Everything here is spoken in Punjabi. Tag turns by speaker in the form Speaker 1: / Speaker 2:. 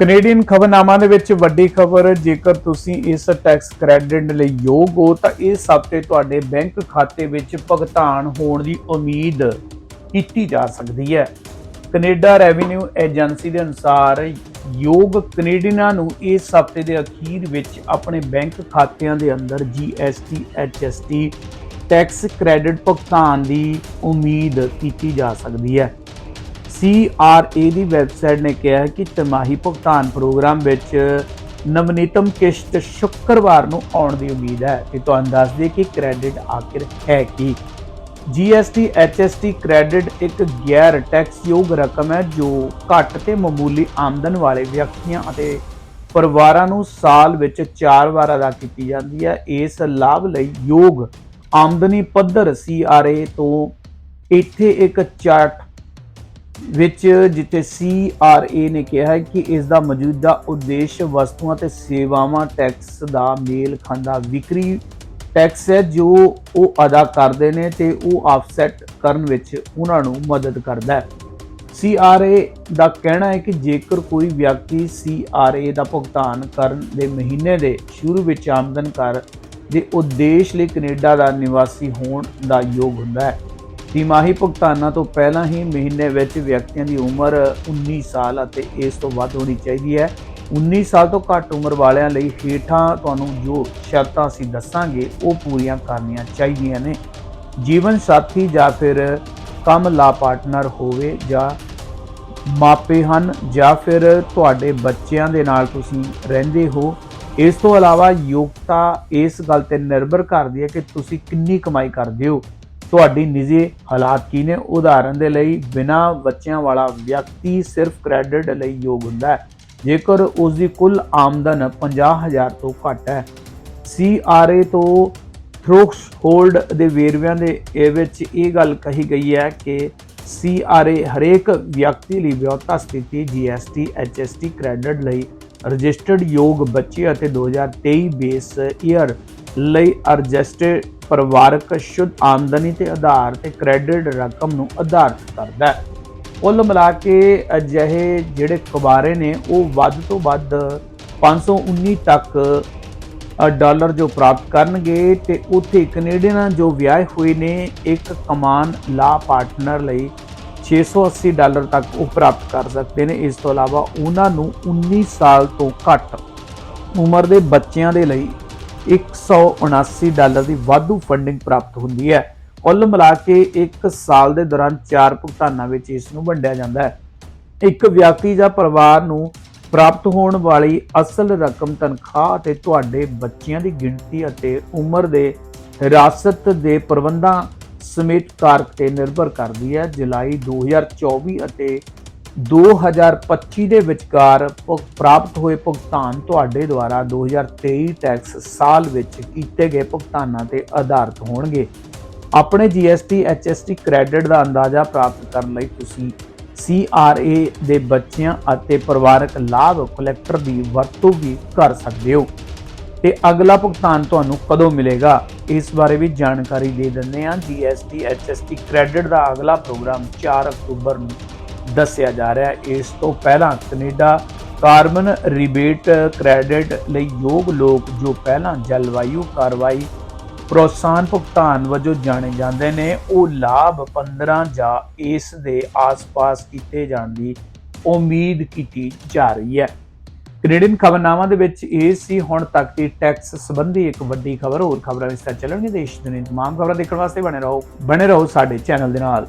Speaker 1: ਕੈਨੇਡੀਅਨ ਖਬਰਨਾਮਾ ਦੇ ਵਿੱਚ ਵੱਡੀ ਖਬਰ, ਜੇਕਰ ਤੁਸੀਂ ਇਸ ਟੈਕਸ ਕ੍ਰੈਡਿਟ ਲਈ ਯੋਗ ਹੋ, ਤਾਂ ਇਸ ਹਫ਼ਤੇ ਤੁਹਾਡੇ ਬੈਂਕ ਖਾਤੇ ਵਿੱਚ ਭੁਗਤਾਨ ਹੋਣ ਦੀ ਉਮੀਦ ਕੀਤੀ ਜਾ ਸਕਦੀ ਹੈ। ਕੈਨੇਡਾ ਰੈਵਨਿਊ ਏਜੰਸੀ ਦੇ ਅਨੁਸਾਰ, ਯੋਗ ਕੈਨੇਡੀਅਨਾਂ ਨੂੰ ਇਸ ਹਫ਼ਤੇ ਦੇ ਅਖੀਰ ਵਿੱਚ ਆਪਣੇ ਬੈਂਕ ਖਾਤਿਆਂ ਦੇ ਅੰਦਰ GST HST ਟੈਕਸ ਕ੍ਰੈਡਿਟ ਭੁਗਤਾਨ ਦੀ ਉਮੀਦ ਕੀਤੀ ਜਾ ਸਕਦੀ ਹੈ। CRA ਦੀ ਵੈਬਸਾਈਟ ਨੇ ਕਿਹਾ ਹੈ ਕਿ ਤਿਮਾਹੀ ਭੁਗਤਾਨ ਪ੍ਰੋਗਰਾਮ ਵਿੱਚ ਨਵਨੀਤਮ ਕਿਸ਼ਤ ਸ਼ੁੱਕਰਵਾਰ ਨੂੰ ਆਉਣ ਦੀ ਉਮੀਦ ਹੈ ਤੇ ਤੁਹਾਨੂੰ ਦੱਸ ਦਈਏ ਕਿ ਕ੍ਰੈਡਿਟ ਆਖਿਰ ਹੈ ਕੀ। GST HST ਕ੍ਰੈਡਿਟ ਇੱਕ ਗੈਰ ਟੈਕਸਯੋਗ ਰਕਮ ਹੈ ਜੋ ਘੱਟ ਤੇ ਮਾਮੂਲੀ ਆਮਦਨ ਵਾਲੇ ਵਿਅਕਤੀਆਂ ਅਤੇ ਪਰਿਵਾਰਾਂ ਨੂੰ ਸਾਲ ਵਿੱਚ 4 ਵਾਰ ਅਦਾ ਕੀਤੀ ਜਾਂਦੀ ਹੈ। ਇਸ ਲਾਭ ਲਈ ਯੋਗ ਆਮਦਨੀ ਪੱਧਰ CRA ਤੋਂ ਇੱਥੇ ਇੱਕ ਚਾਰਟ ਵਿੱਚ ਜਿੱਥੇ CRA ਨੇ ਕਿਹਾ ਹੈ ਕਿ ਇਸ ਦਾ ਮੌਜੂਦਾ ਉਦੇਸ਼ ਵਸਤੂਆਂ ਤੇ ਸੇਵਾਵਾਂ ਟੈਕਸ ਦਾ ਮੇਲ ਖਾਂਦਾ ਵਿਕਰੀ ਟੈਕਸ ਹੈ, ਜੋ ਉਹ ਅਦਾ ਕਰਦੇ ਨੇ ਤੇ ਉਹ ਆਫਸੈਟ ਕਰਨ ਵਿੱਚ ਉਹਨਾਂ ਨੂੰ ਮਦਦ ਕਰਦਾ ਹੈ। CRA ਦਾ ਕਹਿਣਾ ਹੈ ਕਿ ਜੇਕਰ ਕੋਈ ਵਿਅਕਤੀ CRA ਦਾ ਭੁਗਤਾਨ ਕਰਨ ਦੇ ਮਹੀਨੇ ਦੇ ਸ਼ੁਰੂ ਵਿੱਚ ਆਮਦਨ ਕਰ ਦੇ ਉਦੇਸ਼ ਲਈ ਕੈਨੇਡਾ ਦਾ ਨਿਵਾਸੀ ਹੋਣ ਦਾ ਯੋਗ ਹੁੰਦਾ ਹੈ। ਤਿਮਾਹੀ ਭੁਗਤਾਨਾਂ ਤੋਂ ਪਹਿਲਾਂ ਹੀ ਮਹੀਨੇ ਵਿੱਚ ਵਿਅਕਤੀਆਂ ਦੀ ਉਮਰ 19 ਸਾਲ ਅਤੇ ਇਸ ਤੋਂ ਵੱਧ ਹੋਣੀ ਚਾਹੀਦੀ ਹੈ। 19 ਸਾਲ ਤੋਂ ਘੱਟ ਉਮਰ ਵਾਲਿਆਂ ਲਈ ਹੇਠਾਂ ਤੁਹਾਨੂੰ ਜੋ ਸ਼ਰਤਾਂ ਅਸੀਂ ਦੱਸਾਂਗੇ, ਉਹ ਪੂਰੀਆਂ ਕਰਨੀਆਂ ਚਾਹੀਦੀਆਂ ਨੇ। ਜੀਵਨ ਸਾਥੀ ਜਾਂ ਫਿਰ ਕੰਮ ਲਾ ਪਾਰਟਨਰ ਹੋਵੇ ਜਾਂ ਮਾਪੇ ਹਨ ਜਾਂ ਫਿਰ ਤੁਹਾਡੇ ਬੱਚਿਆਂ ਦੇ ਨਾਲ ਤੁਸੀਂ ਰਹਿੰਦੇ ਹੋ, ਇਸ ਤੋਂ ਇਲਾਵਾ ਯੋਗਤਾ ਇਸ ਗੱਲ ਤੇ ਨਿਰਭਰ ਕਰਦੀ ਹੈ ਕਿ ਤੁਸੀਂ ਕਿੰਨੀ ਕਮਾਈ ਕਰਦੇ ਹੋ। ਤੁਹਾਡੀ ਨਿੱਜੀ ਹਾਲਾਤ ਕੀ ਨੇ? ਉਦਾਹਰਨ ਦੇ ਲਈ, ਬਿਨਾਂ ਬੱਚਿਆਂ ਵਾਲਾ ਵਿਅਕਤੀ ਸਿਰਫ ਕ੍ਰੈਡਿਟ ਲਈ ਯੋਗ ਹੁੰਦਾ ਹੈ। ਜੇਕਰ ਉਸ ਦੀ ਕੁੱਲ ਆਮਦਨ 50000 ਤੋਂ ਘੱਟ ਹੈ CRA ਤੋਂ ਥ੍ਰੋਕਸਹੋਲਡ ਦੇ ਵੇਰਵਿਆਂ ਦੇ ਇਹ ਵਿੱਚ ਇਹ ਗੱਲ ਕਹੀ ਗਈ ਹੈ ਕਿ CRA ਹਰੇਕ ਵਿਅਕਤੀ ਲਈ ਵਿਆਹਤਾ ਸਥਿਤੀ GST HST ਕ੍ਰੈਡਿਟ ਲਈ ਰਜਿਸਟਰਡ ਯੋਗ ਬੱਚੇ ਅਤੇ 2023 ਬੇਸ ਈਅਰ ਲਈ ਅਰਜਸਟਡ ਪਰਿਵਾਰਕ ਸ਼ੁੱਧ ਆਮਦਨੀ ਤੇ ਆਧਾਰ ਤੇ ਕ੍ਰੈਡਿਟ ਰਕਮ ਨੂੰ ਆਧਾਰਿਤ ਕਰਦਾ ਹੈ। ਕੁੱਲ ਮਿਲਾ ਕੇ ਅਜਿਹੇ ਜਿਹੜੇ ਕੁਬਾਰੇ ਨੇ, ਉਹ ਵੱਧ ਤੋਂ ਵੱਧ 519 ਤੱਕ ਡਾਲਰ ਜੋ ਪ੍ਰਾਪਤ ਕਰਨਗੇ ਤੇ ਉੱਥੇ ਕੈਨੇਡੀਅਨ ਜੋ ਵਿਆਹੇ ਹੋਏ ਨੇ, ਇੱਕ ਕਮਾਨ ਲਾ ਪਾਰਟਨਰ ਲਈ 680 ਡਾਲਰ ਤੱਕ ਉਹ ਪ੍ਰਾਪਤ ਕਰ ਸਕਦੇ ਨੇ। ਇਸ ਤੋਂ ਇਲਾਵਾ ਉਹਨਾਂ ਨੂੰ 19 ਸਾਲ ਤੋਂ ਘੱਟ ਉਮਰ ਦੇ ਬੱਚਿਆਂ ਦੇ ਲਈ 179 ਡਾਲਰ ਦੀ ਵਾਧੂ ਫੰਡਿੰਗ ਪ੍ਰਾਪਤ ਹੁੰਦੀ ਹੈ। ਕੁੱਲ ਮਿਲਾ ਕੇ ਇੱਕ ਸਾਲ ਦੇ ਦੌਰਾਨ ਚਾਰ ਭੁਗਤਾਨਾਂ ਵਿੱਚ ਇਸ ਨੂੰ ਵੰਡਿਆ ਜਾਂਦਾ ਹੈ। ਇੱਕ ਵਿਅਕਤੀ ਜਾਂ ਪਰਿਵਾਰ ਨੂੰ ਪ੍ਰਾਪਤ ਹੋਣ ਵਾਲੀ ਅਸਲ ਰਕਮ ਤਨਖਾਹ ਅਤੇ ਤੁਹਾਡੇ ਬੱਚਿਆਂ ਦੀ ਗਿਣਤੀ ਅਤੇ ਉਮਰ ਦੇ ਹਿਰਾਸਤ ਦੇ ਪ੍ਰਬੰਧਾਂ ਸਮੇਤ ਕਾਰਕ ਤੇ ਨਿਰਭਰ ਕਰਦੀ ਹੈ। ਜੁਲਾਈ 2024 ਅਤੇ 2025 ਦੇ ਵਿਚਕਾਰ ਭੁਗ- ਪ੍ਰਾਪਤ ਹੋਏ ਭੁਗਤਾਨ ਤੁਹਾਡੇ ਦੁਆਰਾ 2023 ਟੈਕਸ ਸਾਲ ਵਿੱਚ ਕੀਤੇ ਗਏ ਭੁਗਤਾਨਾਂ ਤੇ ਆਧਾਰਿਤ ਹੋਣਗੇ। ਆਪਣੇ GST HST ਕ੍ਰੈਡਿਟ ਦਾ ਅੰਦਾਜ਼ਾ ਪ੍ਰਾਪਤ ਕਰਨ ਲਈ ਤੁਸੀਂ CRA ਦੇ ਬੱਚਿਆਂ ਅਤੇ ਪਰਿਵਾਰਕ ਲਾਭ ਕਲੈਕਟਰ ਦੀ ਵਰਤੋਂ ਵੀ ਕਰ ਸਕਦੇ ਹੋ। ਤੇ ਅਗਲਾ ਭੁਗਤਾਨ ਤੁਹਾਨੂੰ ਕਦੋਂ ਮਿਲੇਗਾ? ਇਸ ਬਾਰੇ ਵੀ ਜਾਣਕਾਰੀ ਦੇ ਦਿੰਦੇ ਹਾਂ। GST HST ਕ੍ਰੈਡਿਟ ਦਾ ਅਗਲਾ ਪ੍ਰੋਗਰਾਮ 4 ਅਕਤੂਬਰ ਨੂੰ ਦੱਸਿਆ ਜਾ ਰਿਹਾ ਹੈ। ਇਸ ਤੋਂ ਪਹਿਲਾਂ ਕੈਨੇਡਾ ਕਾਰਬਨ ਰਿਬੇਟ ਕ੍ਰੈਡਿਟ ਲਈ ਯੋਗ ਲੋਕ ਜੋ ਪਹਿਲਾਂ ਜਲਵਾਯੂ ਕਾਰਵਾਈ ਪ੍ਰੋਤਸਾਹਨ ਭੁਗਤਾਨ ਵਜੋਂ ਜਾਣੇ ਜਾਂਦੇ ਨੇ, ਉਹ ਲਾਭ 15 ਜਾਂ ਇਸ ਦੇ ਆਸ-ਪਾਸ ਕੀਤੇ ਜਾਣ ਦੀ ਉਮੀਦ ਕੀਤੀ ਜਾ ਰਹੀ ਹੈ। ਕੈਨੇਡੀਅਨ ਖਬਰਨਾਮਾ ਦੇ ਵਿੱਚ ਇਹ ਸੀ, ਹੁਣ ਤੱਕ ਦੀ ਟੈਕਸ ਸੰਬੰਧੀ ਇੱਕ ਵੱਡੀ ਖਬਰ, ਹੋਰ ਖਬਰਾਂ ਵਿੱਚ ਤਰ੍ਹਾਂ ਚੱਲਣਗੀਆਂ, ਦੇਸ਼ ਦੁਨੀਆ ਦੀ ਤਮਾਮ ਖਬਰਾਂ ਦੇਖਣ ਵਾਸਤੇ ਬਣੇ ਰਹੋ ਬਣੇ ਰਹੋ ਸਾਡੇ ਚੈਨਲ ਦੇ ਨਾਲ।